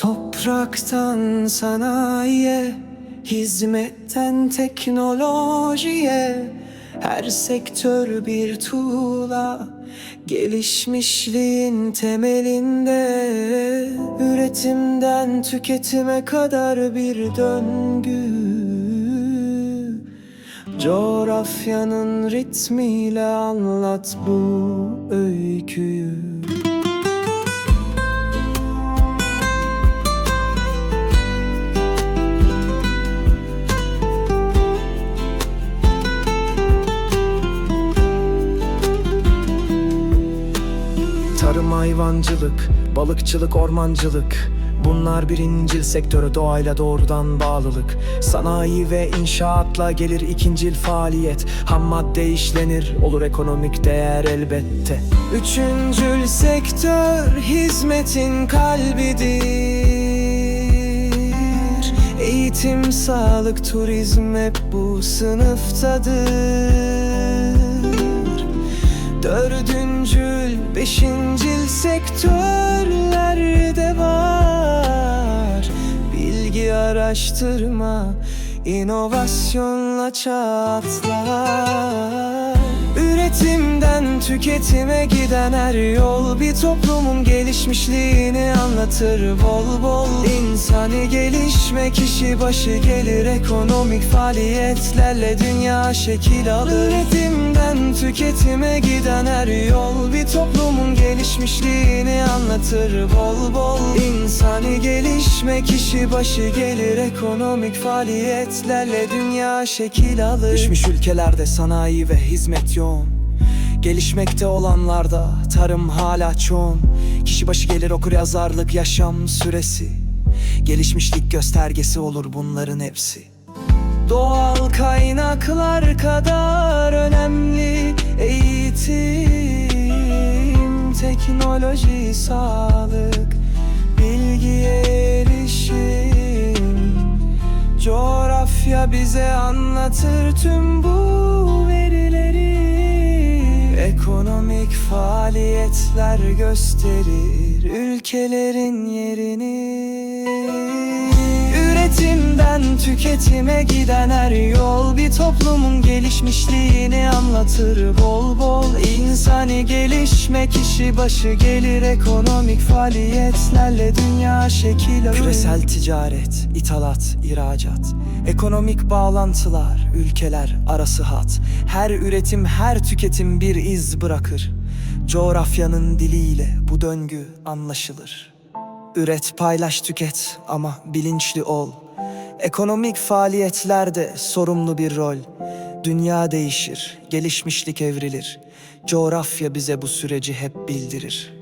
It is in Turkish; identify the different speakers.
Speaker 1: Topraktan sanayiye, hizmetten teknolojiye. Her sektör bir tuğla, gelişmişliğin temelinde. Üretimden tüketime kadar bir döngü. Coğrafyanın ritmiyle anlat bu öyküyü Tarım hayvancılık, balıkçılık, ormancılık. Bunlar birincil sektörü doğayla doğrudan bağlılık. Sanayi ve inşaatla gelir ikincil faaliyet. Ham madde işlenir, olur ekonomik değer elbette. Üçüncül sektör hizmetin kalbidir. Eğitim, sağlık, turizm hep bu sınıftadır Dördüncül, beşincil sektörlerde var. Bilgi araştırma, inovasyonla çatlar. Üretimden tüketime giden her yol Bir toplumun gelişmişliğini anlatır. Bol bol İnsani gelişme kişi başı gelir. Ekonomik faaliyetlerle dünya şekil alır. Üretimden tüketime giden her yol Bir toplumun gelişmişliğini anlatır bol bol. İnsani gelişme kişi başı gelir Ekonomik faaliyetlerle dünya şekil alır. Gelişmiş ülkelerde sanayi ve hizmet yoğun. Gelişmekte olanlarda tarım hala çoğun. Kişi başı gelir okur yazarlık yaşam süresi. Gelişmişlik göstergesi olur bunların hepsi. Doğal kaynaklar kadar teknoloji, sağlık, bilgiye erişim. Coğrafya bize anlatır tüm bu verileri. Ekonomik faaliyetler gösterir ülkelerin yerini Üretimden tüketime giden her yol Bir toplumun gelişmişliğini anlatır bol bol. İnsani gelişme kişi başı gelir Ekonomik faaliyetlerle dünya şekil alır. Küresel ticaret, ithalat, ihracat Ekonomik bağlantılar, ülkeler arası hat. Her üretim, her tüketim bir iz bırakır. Coğrafyanın diliyle bu döngü anlaşılır. Üret, paylaş, tüket ama bilinçli ol. Ekonomik faaliyetlerde sorumlu bir rol. Dünya değişir, gelişmişlik evrilir. Coğrafya bize bu süreci hep bildirir.